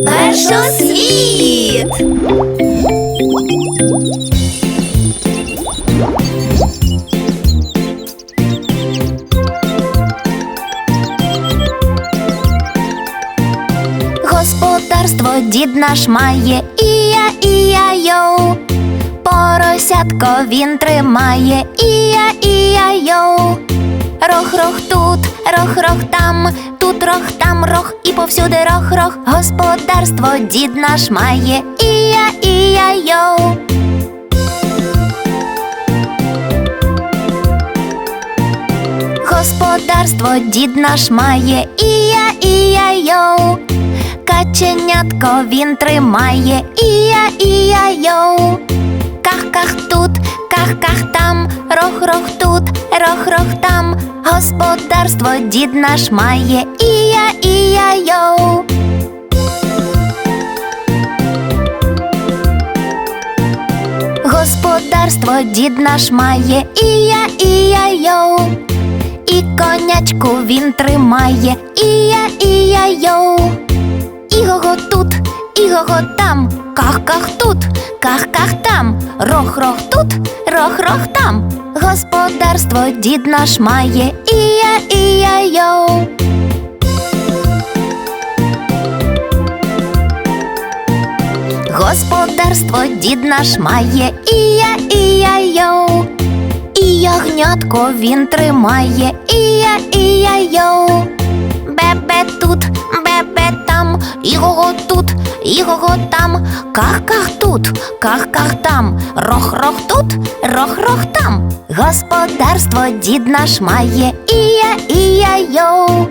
Першосвіт! Господарство дід наш має, ія, ія, йоу. Поросятко він тримає, ія, ія, йоу. Рох-рох тут, рох-рох там, тут рох, там рох і повсюди рох-рох. Господарство дід наш має, ія, ія, йоу. Господарство дід наш має, ія, ія, йоу. Каченятко він тримає, ія, ія, йоу. Ках-ках тут, ках-ках там, рох-рох тут, рох-рох там. Господарство дід наш має, ія, ія, йоу. Господарство дід наш має, ія, ія, йоу. І конячку він тримає, ія, ія, йоу. Іго тут, іго там, ках-ках тут, ках-ках там, рох-рох тут, рох-рох там. Господарство дід наш має, ія, ія, йоу. Господарство дід наш має, ія, ія, йоу. І ягнятко він тримає, ія, ія, йоу. Тут, іго там, ках-ках тут, ках-ках там, рох-рох тут, рох-рох там. Господарство дід наш має, ія, ія, йоу.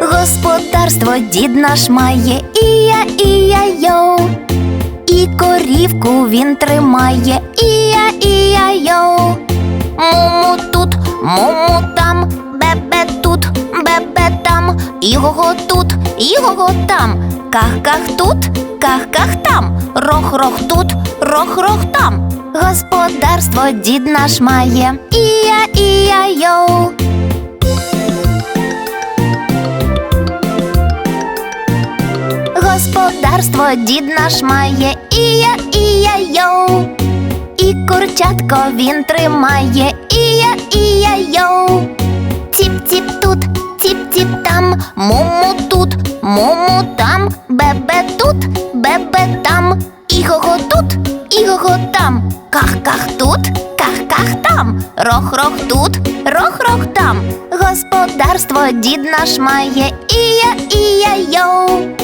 Господарство дід наш має, ія, ія, йоу. І корівку він тримає, ія, ія, йоу. Муму тут, муму там, тут, бебе там, іго тут, іго там, ках-ках тут, ках-ках там, рох-рох тут, рох-рох там. Господарство дід наш має, ія, ія, йоу. Господарство дід наш має, ія, ія, йоу. І курчатко він тримає, ія, ціп-ціп там, муму тут, муму там, бебе тут, бебе там, іго тут, іго там, ках-ках тут, ках-ках там, рох-рох тут, рох-рох там. Господарство дід наш має, ія, ія, йоу.